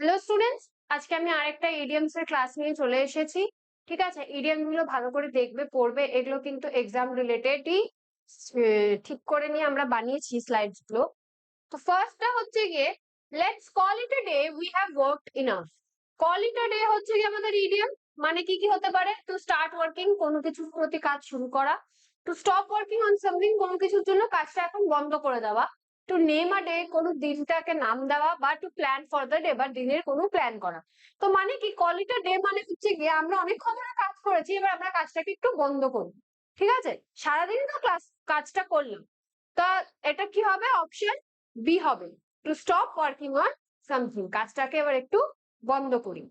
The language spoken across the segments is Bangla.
হ্যালো স্টুডেন্টস আজকে আমি আরেকটা ইডিয়ামস এর ক্লাস নিয়ে চলে এসেছি। ঠিক আছে? ইডিয়ামগুলো ভালো করে দেখবে, পড়বে, এগুলো কিন্তু এক্সাম রিলেটেডই ঠিক করে নিয়ে আমরা বানিয়েছি স্লাইডসগুলো। তো ফার্স্টটা হচ্ছে গিয়ে let's call it a day we have worked enough call it a day হচ্ছে গিয়ে আমাদের ইডিয়াম মানে কি কি হতে পারে? টু স্টার্ট ওয়ার্কিং কোনো কিছুর প্রতি কাজ শুরু করা। To stop working on something কোনো কিছুর জন্য কাজটা এখন বন্ধ করে দেওয়া। টু নেম আ ডে কোনো দিনটাকে নাম দেওয়া বা to plan for the day বা দিনের কোনো প্ল্যান করা। তো মানে কি? কলিটা ডে মানে হচ্ছে গিয়ে আমরা অনেকক্ষণ ধরে কাজ করেছি, এবার আমরা কাজটাকে একটু বন্ধ করব। ঠিক আছে? সারাদিন তো ক্লাস কাজটা করলাম। তা এটা কি হবে? অপশন বি হবে। To stop working on something কাজটাকে এবার একটু বন্ধ করি।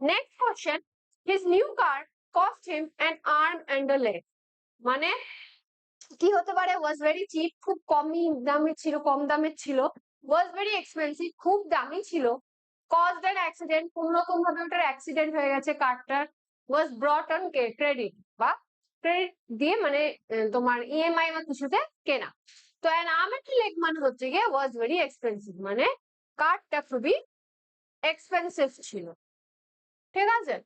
Next question his new car cost him an arm and leg মানে কি হতে পারে? ওয়াজ ভেরি চিপ খুব কমই দামে ছিল, কম দামের ছিল। ওয়াজ ভেরি এক্সপেন্সিভ খুব দামি ছিল। কজড অ্যান অ্যাক্সিডেন্ট কোন রকম ভাবে ওটার অ্যাক্সিডেন্ট হয়ে গেছে কারটার ওয়াজ ব্রট অন ক্রেডিট বা ক্রেডিট দিয়ে মানে তোমার ইএমআই বা কিছুতে কেনা। তো অ্যান আর্মেড লেগ মানে হচ্ছে গিয়ে ওয়াজ ভেরি এক্সপেন্সিভ মানে কার্ডটা খুবই এক্সপেন্সিভ ছিল। ঠিক আছে?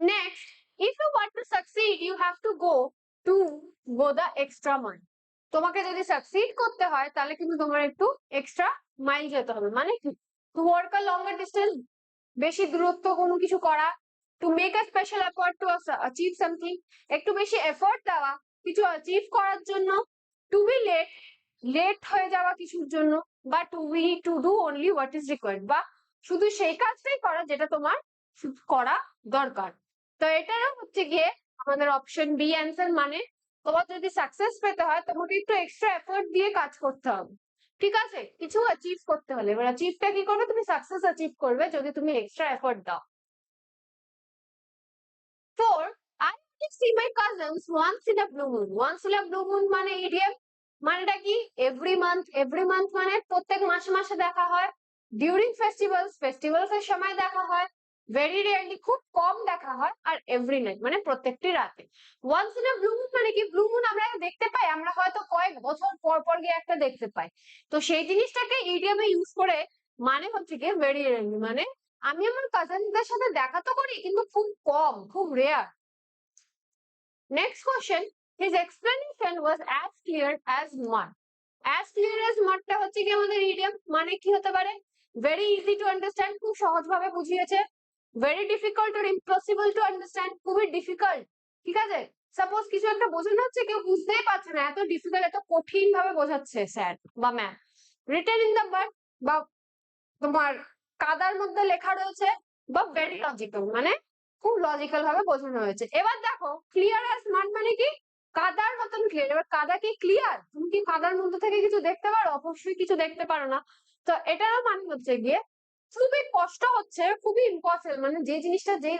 Next if you want to succeed you have to go to go the extra mile তোমাকে যদি সাকসিড করতে হয়, তাহলে কিন্তু তোমার একটু এক্সট্রা মাইল যেতে হবে। মানে কি? To work a longer distance বেশি দূরত্ব কোনো কিছু করা to make a special effort to achieve something একটু বেশি এফোর্ট দেওয়া, কিছু অ্যাচিভ করার জন্য টু বি লেট লেট হয়ে যাওয়া কিছুর জন্য, বা to be to do only what is required বা শুধু সেই কাজটাই করা যেটা তোমার করা দরকার। তো এটারও হচ্ছে গিয়ে আমাদের অপশন বি অ্যান্সার মানে তোমার যদি সাকসেস পেতে হয়, তোমাকে একটু এক্সট্রা এফোর্ট দিয়ে কাজ করতে হবে। ঠিক আছে? কিছু অ্যাচিভ করতে হলে। এবার অ্যাচিভটা কি করবে? তুমি সাকসেস অ্যাচিভ করবে যদি তুমি এক্সট্রা এফোর্ট দাও। Four I see my cousins once in a blue moon once in a blue moon মানে ইডিয়াম মানেটা কি? এভরি মান্থ এভরি মান্থ মানে প্রত্যেক মাসে মাসে দেখা হয়। ডিউরিং ফেস্টিভ্যালস ফেস্টিভ্যালস এর সময় দেখা হয়। ভেরি রেয়ারলি খুব কম দেখা হয়, আর এভরি নাইট মানে প্রত্যেকটি রাতে। ওয়ান্স ইন ব্লু মুন মানে কি? ব্লু মুন আমরা দেখতে পাই, আমরা হয়তো কয়েক বছর পর পর গিয়ে একটা দেখতে পাই। তো সেই জিনিসটাকে ইডিয়ামে ইউজ করে মানে হচ্ছে কি ভেরি রেয়ারলি মানে আমি আমার কাজিনদের সাথে দেখা তো করি, কিন্তু খুব কম, খুব rare next question his explanation was as clear as mud as clear as মাডটা হচ্ছে কি আমাদের ইডিয়াম মানে কি হতে পারে? ভেরি ইজি টু আন্ডারস্ট্যান্ড খুব সহজভাবে বুঝিয়েছে। ভেরি ডিফিকাল্ট আর ইম্পসিবল টু আন্ডারস্ট্যান্ড খুবই ডিফিকাল্ট ঠিক আছে? সাপোজ কিছু একটা বোঝানো হচ্ছে, কেউ বুঝতেই পারছে না, এত ডিফিকাল্ট এত কঠিন ভাবে বোঝাচ্ছে স্যার বা ma'am written in the bird বা তোমার কাদার মধ্যে লেখা রয়েছে বা ভেরি লজিক্যাল মানে খুব লজিক্যাল ভাবে বোঝানো হয়েছে। এবার দেখো ক্লিয়ার অ্যাজ স্মার্ট মানে কি? কাদার মতন ক্লিয়ার এবার কাদা কি ক্লিয়ার তুমি কি কাদার মধ্যে থেকে কিছু দেখতে পারো? অবশ্যই কিছু দেখতে পারো না। তো এটারও মানে হচ্ছে গিয়ে খুবই কষ্ট হচ্ছে, খুবই ইম্পসিবল মানে যে জিনিসটা যে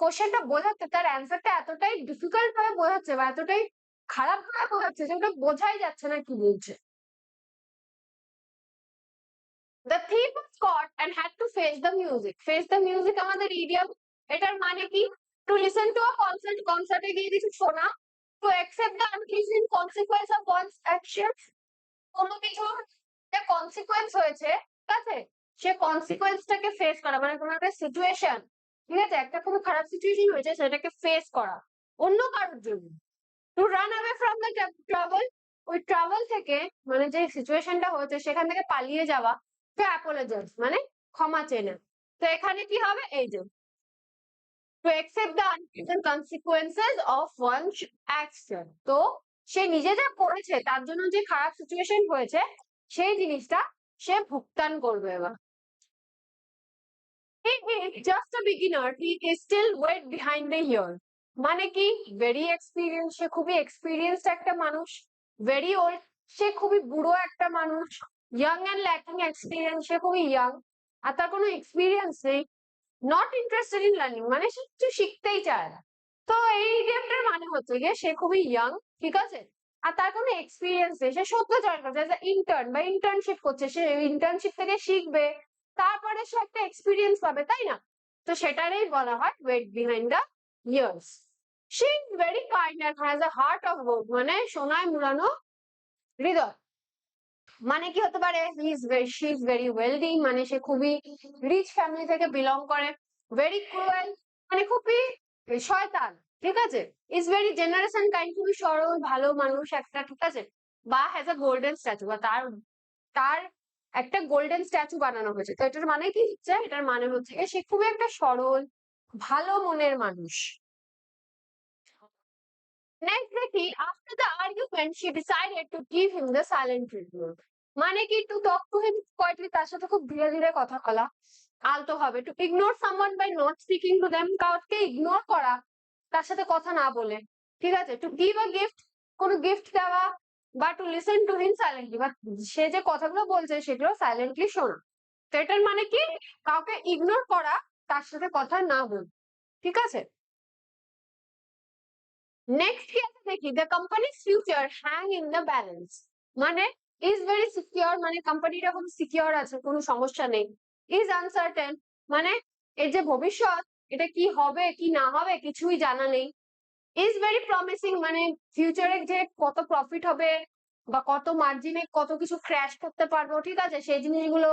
কোশ্চেনটা বোঝাচ্ছে তার অ্যান্সারটা এতটাই ডিফিকাল্ট ভাবে বোঝাচ্ছে বা এতটাই খারাপ ভাবে বোঝাচ্ছে যে ওটা বোঝাই যাচ্ছে না কি বলছে। The thief was caught and had to face the music. Face the music আমাদের idiom, এটার মানে কি? Listen to a concert কনসার্টে গিয়ে কিছু শোনা। To accept the unpleasant consequence of one's actions, কোনো কিছু যে কনসিকোয়েন্স হয়েছে, ঠিক আছে? সে কনসিকোয়েন্সটাকে ফেস করা মানে কোনো একটা সিচুয়েশন ঠিক আছে? একটা কোনো খারাপ সিচুয়েশন হয়েছে, সেটাকে ফেস করা। অন্য কারোর জন্য। To run away from the travel ওই ট্রাভেল থেকে মানে যে সিচুয়েশনটা হয়েছে, সেখান থেকে পালিয়ে যাওয়া টু অ্যাপোলোজাইজ মানে ক্ষমা চেনে। তো এখানে কি হবে? এই যে to accept the unpleasant consequences of one action তো সে নিজে যা করেছে, তার জন্য যে খারাপ সিচুয়েশন হয়েছে, সেই জিনিসটা সে ভুগতান করবে এবার। He is just a beginner. He is still way behind the year. মানে কি ভেরি এক্সপিরিয়েন্স সে খুবই এক্সপিরিয়েন্সড একটা মানুষ ভেরি ওল্ড সে খুবই বুড়ো একটা মানুষ ইয়াং অ্যান্ড ল্যাকিং এক্সপিরিয়েন্স সে খুবই ইয়াং আর তার কোনো এক্সপিরিয়েন্স নেই নট ইন্টারেস্টেড ইন লার্নিং মানে সে কিছু শিখতেই চায় না তো এই গেমটার মানে হচ্ছে গিয়ে সে খুবই ইয়াং ঠিক আছে আর তার কোনো এক্সপিরিয়েন্স নেই, সে সত্য জয়েন করছে ইন্টার্ন বা ইন্টার্নশিপ করছে, সে ইন্টার্নশিপ থেকে শিখবে তারপরে সে একটা এক্সপিরিয়েন্স পাবে, তাই না? তো সেটারই বলা হয় wait behind the years she is very kind and has a heart of gold মানে সোনায় মুড়ানো হৃদয়। মানে কি হতে পারে? He is she is very wealthy মানে সে খুবই রিচ ফ্যামিলি থেকে বিলং করে। ভেরি ক্রুয়েল মানে খুবই শয়তান, ঠিক আছে? Is very generous generation kind খুবই সরল, ভালো মানুষ একটা, ঠিক আছে? বা হ্যাজ আ গোল্ডেন স্ট্যাচু বা তার তার একটা গোল্ডেন স্ট্যাচু বানানো হয়েছে। তো এটার মানে কি? হচ্ছে এটার মানে হচ্ছে সে খুবই একটা সরল, ভালো মনের মানুষ। নেক্সট দেখি after the argument she decided to give him the silent treatment মানে কি? To talk to him quietly তার সাথে খুব ধীরে ধীরে কথা বলা। আলতো হবে। To ignore someone by not speaking to them কাউকে ইগনোর করা, তার সাথে কথা না বলে। ঠিক আছে? টু গিভ আ গিফট কোনো গিফট দেওয়া বা to listen to him silently বা সে যে কথাগুলো বলছে সেগুলো সাইলেন্টলি শোনা। তো এটার মানে কি? কাউকে ইগনোর করা, তার সাথে কথা না বল। ঠিক আছে? নেক্সট কি আছে দেখি the company future hang in the balance মানে ইজ ভেরি সিকিউর মানে কোম্পানিটা খুব সিকিউর আছে, কোনো সমস্যা নেই। ইজ আনসার্টেন মানে এর যে ভবিষ্যৎ, এটা কি হবে, কি না হবে, কিছুই জানা নেই। ইজ ভেরি প্রমিসিং মানে ফিউচারে যে কত প্রফিট হবে বা কত মার্জিনে কত কিছু ক্র্যাশ করতে পারব, ঠিক আছে? সেই জিনিসগুলো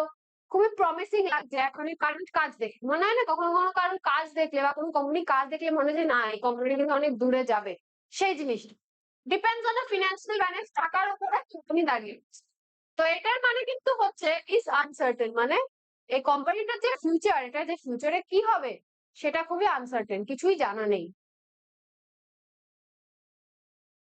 খুবই প্রমিসিং লাগছে এখন এই কারেন্ট কাজ দেখে। মনে হয় না কখনো কখনো কারণ কাজ দেখলে বা কোনো কোম্পানি কাজ দেখলে মনে হয় যে, না, এই কোম্পানি কিন্তু অনেক দূরে যাবে। সেই জিনিসটা। ডিপেন্ডস অন ফিনান্সিয়াল ব্যালেন্স টাকার উপরে কোম্পানি দাঁড়িয়ে তো এটার মানে কিন্তু হচ্ছে ইজ আনসার্টেন মানে এই কোম্পানিটার যে ফিউচার এটা যে ফিউচারে কি হবে, সেটা খুবই আনসার্টেন কিছুই জানা নেই।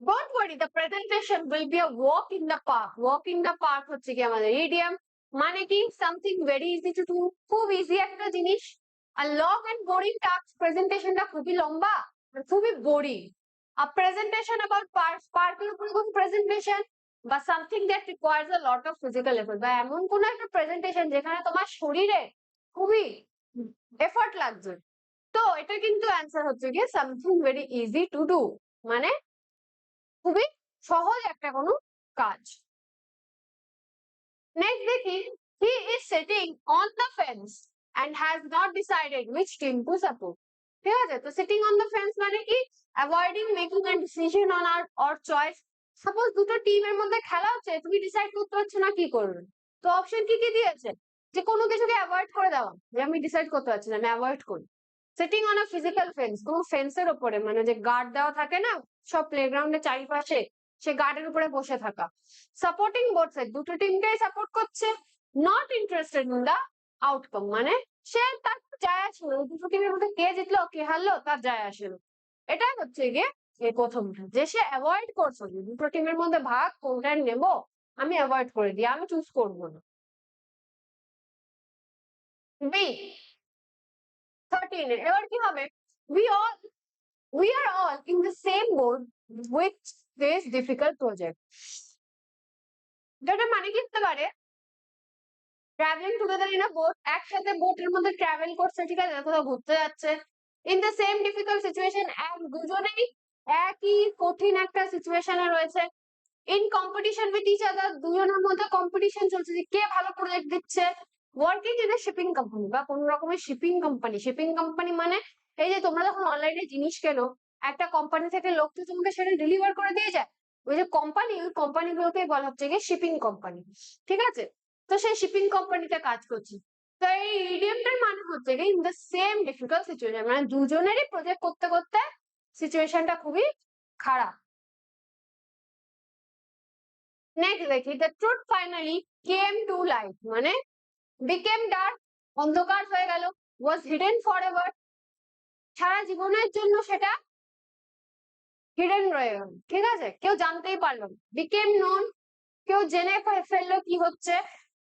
Don't worry the presentation will be a walk in the park walk in the park হচ্ছে কি আমাদের ইডিয়াম মানে কি? Something very easy to do খুব ইজি একটা জিনিস। আর লং এন্ড বোরিং টাস্ক প্রেজেন্টেশনটা খুবই লম্বা খুবই boring a presentation about park পার্কের উপর কোন প্রেজেন্টেশন বা something that requires a lot of physical effort বা এমন কোন একটা প্রেজেন্টেশন যেখানে তোমার শরীরে খুবই এফোর্ট লাগছে। তো এটা কিন্তু অ্যান্সার হচ্ছে গিয়ে something very easy to do মানে খুবই সহজ একটা কোনো কাজ। নেক্সট দেখি he is sitting on the fence and has not decided which team to support ঠিক আছে? তো সিটিং অন দ্য ফেন্স মানে কি? Avoiding making a decision on R or choice suppose দুটো টিমের মধ্যে খেলা হচ্ছে, তুমি ডিসাইড করতে পারছ না কি করবে? তো অপশন কি কি দিয়েছে? যে কোনো কিছুকে অ্যাভয়েড করে দেওয়া। যে আমি ডিসাইড করতে পারছি না, আমি অ্যাভয়েড করি। Sitting on a physical fence কোনো ফেন্সের ওপরে মানে যে গার্ড দেওয়া থাকে না, সব প্লেগ্রাউন্ডের চারিপাশে, সে গার্ডের উপরে বসে থাকা। সাপোর্টিং সাইড দুটো টিমকেই সাপোর্ট করছে? Not interested in the outcome মানে সে তার যায় আসে না। দুটো টিমের মধ্যে কে জিতলো, কে হারলো, তার যায় আসে না। এটাই হচ্ছে গিয়ে এই প্রথমটা যে সে অ্যাভয়েড করছে দুটো টিমের মধ্যে ভাগ, কোনটা নেব, আমি অ্যাভয়েড করে দিই, আমি চুজ করব না। বি থার্টিন এবার কি হবে we all we are all in the same board with this difficult project যেটা মানে কি হতে পারে travelling together in a boat একসাথে বোটের মধ্যে ট্রাভেল করছে, ঠিক আছে? কোথাও ঘুরতে যাচ্ছে। In the same difficult situation এক দুজনেই একই কঠিন একটা সিচুয়েশনে রয়েছে। In competition with each other দুজনের মধ্যে কম্পিটিশন চলছে যে কে ভালো প্রজেক্ট দিচ্ছে। Working in a shipping company বা কোন রকমের শিপিং কোম্পানি শিপিং কোম্পানি মানে এই যে তোমরা যখন অনলাইনে জিনিস কেনো, একটা কোম্পানি থেকে লোক তো তোমাকে সেটা ডেলিভার করে দিয়ে যায়। ওই যে কোম্পানি ওই কোম্পানিগুলোকে বলা হচ্ছে গিয়ে শিপিং কোম্পানি ঠিক আছে? তো সেই শিপিং কোম্পানিতে কাজ করছি। তো এই ইডিএমটার মানে হচ্ছে গিয়ে in the same difficult situation মানে দুজনেরই প্রজেক্ট করতে করতে সিচুয়েশনটা খুবই খারাপ। নেক্সট দেখি the truth finally came to light মানে বিকেম ডার্ক অন্ধকার হয়ে গেল ওয়াজ হিডেন ফর সারা জীবনের জন্য সেটা হিডেন রয়ে গেল, ঠিক আছে? কেউ জানতেই পারল না। বিকেম নোন কেউ জেনে ফেলল কি হচ্ছে,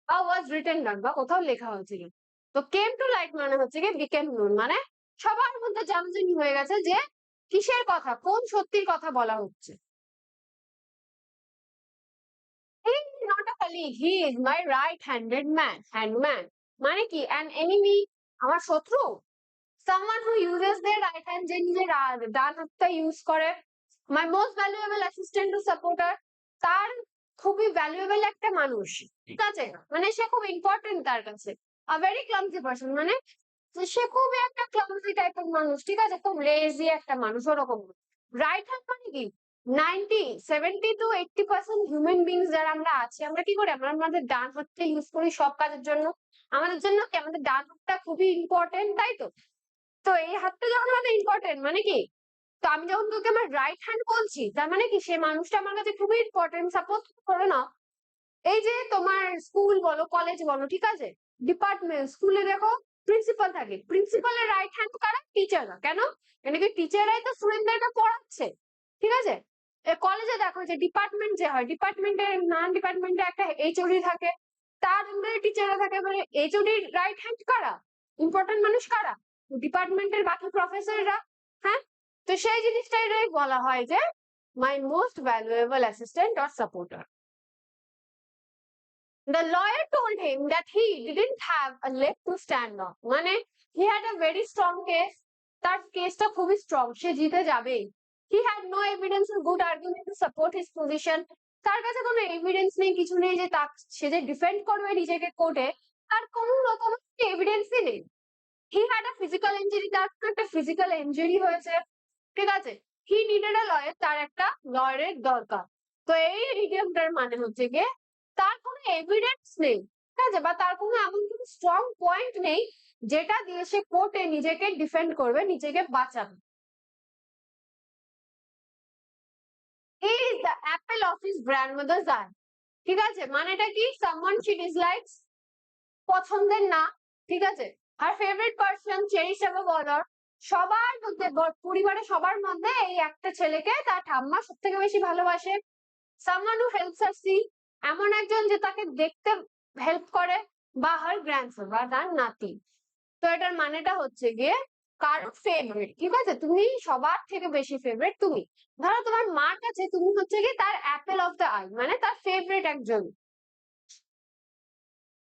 বা ওয়াজ রিটেন ডান বা কোথাও লেখা হয়েছে কি তো কেম টু লাইট মানে হচ্ছে কি বিকেম নোন মানে সবার মধ্যে জানাজানি হয়ে গেছে যে কিসের কথা, কোন সত্যির কথা বলা হচ্ছে। Not a colleague, he is my right-handed man, handman. মানে কি an enemy আমার শত্রু someone who uses their right hand যে নিজের ডান হাতটা ইউজ করে my most valuable assistant to supporter তার খুবই ভ্যালুয়েবল একটা মানুষ ঠিক আছে মানে সে খুব ইম্পর্টেন্ট তার কাছে a very clumsy person মানে সে খুবই একটা ক্লামসি টাইপের মানুষ ঠিক আছে খুব লেজি একটা মানুষ ওরকম রাইট হ্যান্ড মানে কি ninety, seventy to eighty percent human beings যারা আমরা আছি, আমরা কি করি? আমরা আমাদের ডান হাতটা ইউজ করি সব কাজের জন্য। আমাদের জন্য কি? আমাদের ডান হাতটা খুবই ইম্পর্টেন্ট তাই তো? তো এই হাতটা যখন আমাদের ইম্পর্টেন্ট মানে কি? তো আমি যখন তোকে আমার রাইট হ্যান্ড বলছি, তার মানে কি? সে মানুষটা আমার কাছে খুবই ইম্পর্টেন্ট সাপোজ করে না এই যে তোমার স্কুল বলো কলেজ বলো, ঠিক আছে? ডিপার্টমেন্ট স্কুলে দেখো প্রিন্সিপাল থাকে। প্রিন্সিপালের রাইট হ্যান্ড কারা টিচাররা কেন? কেন কি? টিচাররাই তো স্টুডেন্টদেরকে পড়াচ্ছে। ঠিক আছে? কলেজে দেখো যে ডিপার্টমেন্ট যে হয় ডিপার্টমেন্টে নানান ডিপার্টমেন্টে একটা এইচওডি থাকে, তার আন্ডারে টিচাররা থাকে মানে এইচওডি রাইট হ্যান্ড কারা ইম্পর্টেন্ট মানুষ কারা ডিপার্টমেন্টের বাকি প্রফেসররা হ্যাঁ তো সেই জিনিসটাই বলা হয় যে my most valuable assistant or supporter The lawyer told him that he didn't have a leg to stand on. মানে he had a very strong case. তার কেসটা খুবই স্ট্রং সে জিতে যাবেই he had no evidence or good argument to support his position. তার কাছে কোনো এভিডেন্স নেই, কিছু নেই যে তার সে যে ডিফেন্ড করবে নিজেকে কোর্টে তার কোনো রকম এভিডেন্সই নেই। He had a physical injury তার একটা ফিজিক্যাল ইঞ্জুরি হয়েছে। ঠিক আছে? হি নিডেড আ লয়ার তার একটা লয়ারের দরকার। তো এই ইডিয়ামটার মানে হচ্ছে গিয়ে, তার কোনো এভিডেন্স নেই। ঠিক আছে? বা তার কোনো এমন কোনো স্ট্রং পয়েন্ট নেই, যেটা দিয়ে সে কোর্টে নিজেকে ডিফেন্ড করবে, নিজেকে বাঁচাবে। Is the apple of his grandmother's eye ঠিক আছে? মানেটা কি? সামওয়ান শি ডিসলাইকস পছন্দের না, ঠিক আছে? আর ফেভারিট পার্সন চেরিশেবল বলার সবার মধ্যে পরিবারের সবার মধ্যে এই একটা ছেলেকে তার ঠাম্মা সব থেকে বেশি ভালোবাসে। Someone who helps her see এমন একজন যে তাকে দেখতে হেল্প করে, বা হার গ্র্যান্ডসন বা তার নাতি। তো এটার মানেটা হচ্ছে গিয়ে কার ফেভারিট ঠিক আছে? তুমি সবার থেকে বেশি ফেভারিট তুমি। ধরো তোমার মার কাছে তুমি হচ্ছে কি তার অ্যাপেল অফ দ্য আই মানে তার ফেভারিট একজন।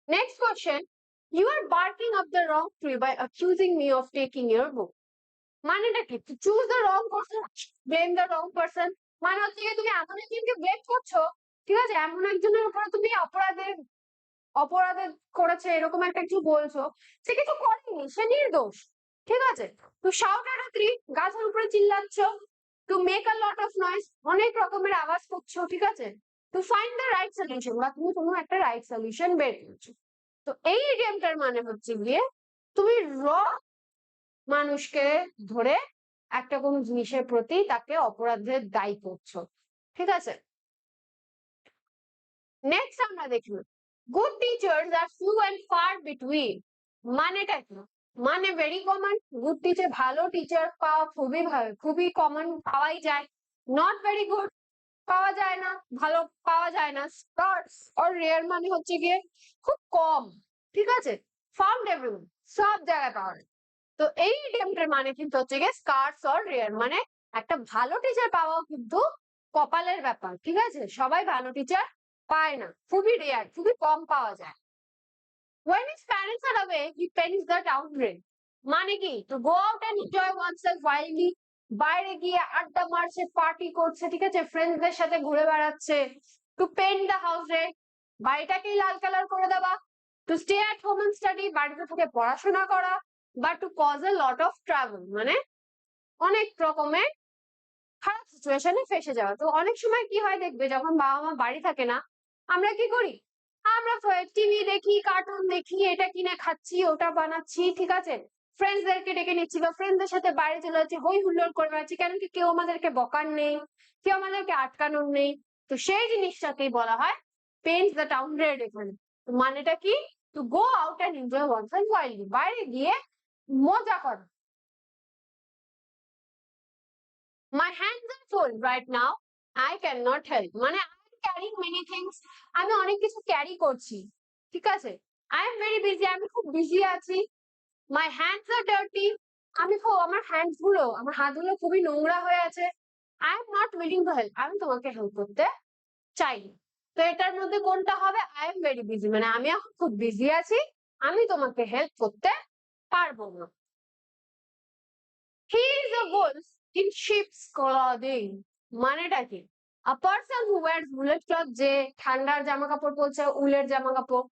Next question you are barking off the wrong tree by accusing me of taking your book মানেটা কি? Choose the wrong person blame the wrong person মানে হচ্ছে গিয়ে তুমি এমন একজনকে ব্লেম করছ, ঠিক আছে? এমন একজনের উপরে তুমি অপরাধের অপরাধে করেছে, এরকম একটা কিছু বলছো, সে কিছু করেনি, সে নির্দোষ। ঠিক আছে? তো শাউট এট থ্রি গাছের উপরে চিল্লাচ্ছ to make a lot of noise অনেক রকমের আওয়াজ করছ, ঠিক আছে? To find the right solution বা তুমি কোনো একটা রাইট সলিউশন বের করছ। তো এই ইডিয়ামটার মানে হচ্ছে গিয়ে তুমি র মানুষকে ধরে একটা কোনো জিনিসের প্রতি তাকে অপরাধের দায়ী করছ, ঠিক আছে? নেক্সট আমরা দেখব good teachers are few and far between মানেটা কি? মানে ভেরি কমন গুড টিচার ভালো টিচার পাওয়া খুবই ভালো, খুবই কমন পাওয়াই যায়। নট ভেরি গুড পাওয়া যায় না, ভালো পাওয়া যায় না। স্টার্স অর রেয়ার মানে হচ্ছে গিয়ে খুব কম, ঠিক আছে? ফাউন্ড এভরিওয়ান সব জায়গায় পাওয়া যায়। তো এই ইডিয়ামটার মানে কিন্তু হচ্ছে গিয়ে স্কার্স অর রেয়ার মানে একটা ভালো টিচার পাওয়া কিন্তু কপালের ব্যাপার, ঠিক আছে? সবাই ভালো টিচার পায় না, খুবই রেয়ার খুবই কম পাওয়া যায়। When his parents are away, he pens the town rent মানে কি? তো go out and enjoy oneself ওয়াইলি বাইরে গিয়ে আড্ডা মারছে পার্টি করছে, ঠিক আছে? ফ্রেন্ডসদের সাথে ঘুরে বেড়াচ্ছে। To paint the house red বাড়িটাকেই লাল কালার করে দেওয়া। To stay at home and study বাড়িতে থেকে পড়াশোনা করা। বা to cause a lot of travel মানে অনেক রকমের খারাপ সিচুয়েশনে ফেসে যাওয়া। তো অনেক সময় কি হয় দেখবে? যখন বাবা মা বাড়ি থাকে না, আমরা কি করি? আমরা টিভি দেখি কার্টুন দেখি, এটা কিনে খাচ্ছি, ওটা বানাচ্ছি, ঠিক আছে? ফ্রেন্ডসদেরকে ডেকে নিচ্ছি বা ফ্রেন্ডসদের সাথে বাইরে চলে যাচ্ছি, হই হুল্লোড় করে বেড়াচ্ছি, কেন কি কেউ আমাদেরকে বকার নেই, কেউ আমাদেরকে আটকানোর নেই। তো সেই জিনিসটাকেই বলা হয় পেন্ট দ্য টাউন রেড এখানে। মানেটা কি? To go out and enjoy once and wildly বাইরে গিয়ে মজা কর। My hands are full right now I can not help মানে ক্যারিং মেনি থিংস আমি অনেক কিছু ক্যারি করছি, ঠিক আছে? আই এম ভেরি বিজি আমি খুব বিজি আছি। মাই হ্যান্ডস আর ডার্টি আমি খুব, আমার হ্যান্ডসগুলো আমার হাতগুলো খুবই নোংরা হয়ে আছে। I am not willing to help আমি তোমাকে হেল্প করতে চাই তো এটার মধ্যে কোনটা হবে? আই এম ভেরি বিজি মানে আমি এখন খুব বিজি আছি, আমি তোমাকে হেল্প করতে পারব না। He is a in sheep's clothing মানেটা কি? যে ঠান্ডার জামা কাপড় পরছে, উলের জামা কাপড়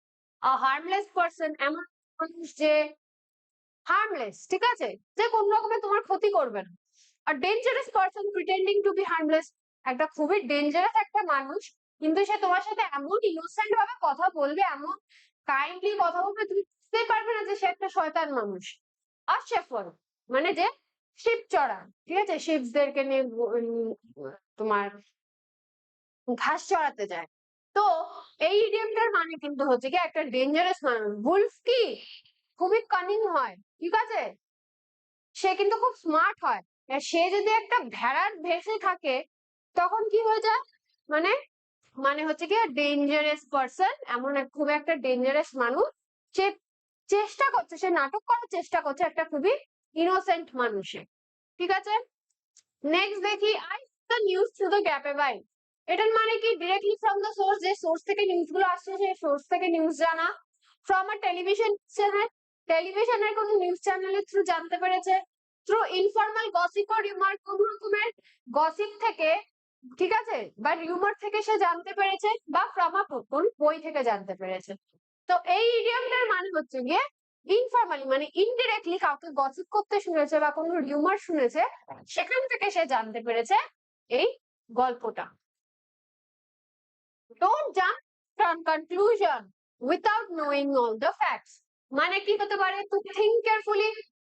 হার্মলেস পার্সন এমন মানুষ যে হার্মলেস ঠিক আছে? যে কোন রকমের তোমার ক্ষতি করবে না। আর dangerous person pretending to be harmless একটা খুবই ডেঞ্জারাস একটা মানুষ, কিন্তু সে তোমার সাথে এমন ইনোসেন্ট ভাবে কথা বলবে, এমন কাইন্ডলি কথা বলবে, তুমি বুঝতে পারবে না যে সে একটা শয়তান মানুষ। আর শেফর মানে যে শিব চড়া ঠিক আছে? শিপসদেরকে নিয়ে তোমার ঘাস চড়াতে যায়। তো এই ইডিয়মটার মানে কিন্তু হচ্ছে কি একটা ডেঞ্জারাস মানুষ বুলফ কি খুবই কানিং হয়, ঠিক আছে? সে কিন্তু খুব স্মার্ট হয়। সে যদি একটা ভেড়ার ভেসে থাকে, তখন কি হয়ে যায়? মানে মানে হচ্ছে কি ডেঞ্জারাস পার্সন এমন খুব একটা ডেঞ্জারাস মানুষ, সে চেষ্টা করছে, সে নাটক করার চেষ্টা করছে একটা খুবই ইনোসেন্ট মানুষে ঠিক আছে? নেক্সট দেখি আই নিউজ থ্রু দ্য গ্যাপে বাই এটার মানে কি? ডিরেক্টলি ফ্রম দ্য সোর্স যে সোর্স থেকে নিউজগুলো আসছে, সেই সোর্স থেকে নিউজ জানা। ফ্রম আ টেলিভিশন চ্যানেল টেলিভিশনের কোনো নিউজ চ্যানেলের থ্রু জানতে পেরেছে। থ্রু ইনফর্মাল গসিপ আর রিমার্ক কোন রকমের গসিপ থেকে, ঠিক আছে? বা রিউমার থেকে সে জানতে পেরেছে, বা ফ্রম আ কোন বই থেকে জানতে পেরেছে। তো এই ইডিয়ামটার মানে হচ্ছে গিয়ে ইনফর্মালি মানে ইনডিরেক্টলি কাউকে গসিপ করতে শুনেছে বা কোনো রিউমার শুনেছে, সেখান থেকে সে জানতে পেরেছে এই গল্পটা। Don't jump from conclusion without knowing all the facts মানে কি হতে পারে? টু থিঙ্ক কেয়ারফুলি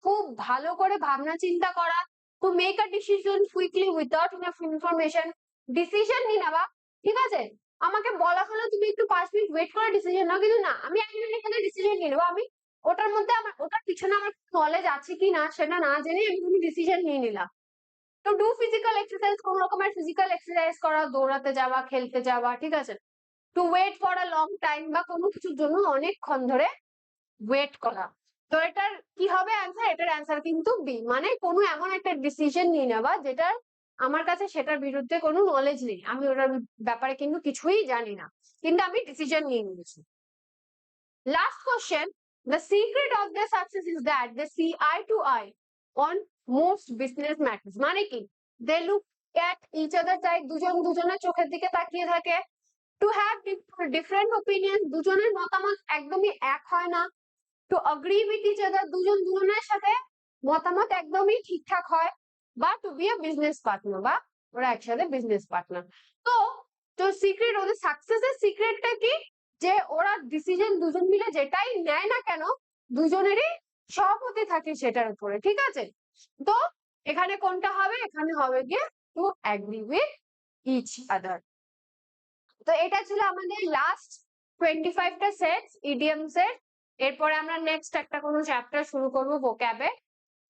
খুব ভালো করে ভাবনা চিন্তা করা to make a decision quickly without enough information decision নি নেওয়া, ঠিক আছে? আমাকে বলা হলো তুমি একটু পাঁচ মিনিট ওয়েট করে ডিসিশন নাও, কিন্তু না, আমি এক মিনিট এখানে ডিসিশন নিয়ে নেব। আমি ওটার মধ্যে আমার, ওটার পিছনে আমার নলেজ আছে কি না, সেটা না জেনে আমি তুমি ডিসিশন নিয়ে নিলাম। তো ডু ফিজিক্যাল এক্সারসাইজ কোন রকমের ফিজিক্যাল এক্সারসাইজ করা, দৌড়াতে যাওয়া, খেলতে যাওয়া, ঠিক আছে? To wait for a long time বা কোনো কিছুর জন্য অনেকক্ষণ ধরে ওয়েট করা। তো এটার কি হবে অ্যান্সার এটার অ্যান্সার কিন্তু বি মানে কোনো এমন একটা ডিসিশন নিয়ে নেওয়া যেটার আমার কাছে সেটার বিরুদ্ধে কোনো নলেজ নেই। আমি ওটার ব্যাপারে কিন্তু কিছুই জানি না। কিন্তু আমি ডিসিশন নিয়ে নিয়েছি। Last question the secret of the success is that the see eye to eye on most business matters মানে কি? They look at each other type দুজন দুজনের চোখের দিকে তাকিয়ে থাকে। টু হ্যাভ ডিফারেন্ট ওপিনিয়ন দুজনের মতামত একদমই এক হয় না। To agree with each other দুজন দুজনের সাথে মতামত একদমই ঠিকঠাক হয়। বা to be a business partner বা ওরা একসাথে বিজনেস পার্টনার তো তো সিক্রেট ওদের সাকসেসের সিক্রেটটা কি? যে ওরা ডিসিশন দুজন মিলে যেটাই নেয় না কেন, দুজনেরই সহমতি থাকে সেটার উপরে, ঠিক আছে? তো এখানে কোনটা হবে? এখানে হবে গিয়ে to agree with each other তো এটা ছিল আমাদের লাস্ট টোয়েন্টি ফাইভটা সেটস ইডিয়ামস এর এরপরে আমরা নেক্সট একটা কোনো চ্যাপ্টার শুরু করব ভোক্যাবে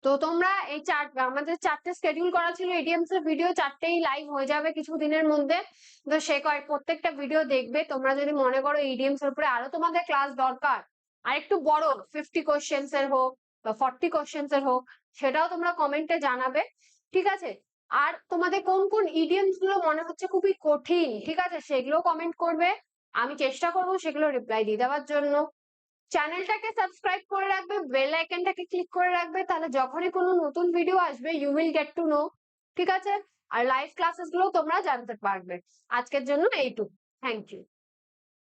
তো তোমরা এই চার, আমাদের চারটে স্কেডিউল করা ছিল ইডিয়ামস এর ভিডিও চারটেই লাইভ হয়ে যাবে কিছু দিনের মধ্যে। তো সে কয়, প্রত্যেকটা ভিডিও দেখবে, তোমরা যদি মনে করো ইডিয়ামস এর উপরে আরও তোমাদের ক্লাস দরকার আর একটু বড় ফিফটি কোশ্চেন্স এর হোক বা ফর্টি কোশ্চেন্স এর হোক সেটাও তোমরা কমেন্টে জানাবে, ঠিক আছে? আর তোমাদের কোন কোন ইডিয়ামসগুলো মনে হচ্ছে খুবই কঠিন, ঠিক আছে? সেগুলো কমেন্ট করবে। আমি চেষ্টা করব সেগুলো রিপ্লাই দিয়ে দেওয়ার জন্য। চ্যানেলটাকে সাবস্ক্রাইব করে রাখবে বেল আইকনটাকে ক্লিক করে রাখবে, তাহলে যখনই কোনো নতুন ভিডিও আসবে you will get to know ঠিক আছে? আর লাইভ ক্লাসেসগুলো তোমরা জানতে পারবে। আজকের জন্য এইটুকু। Thank you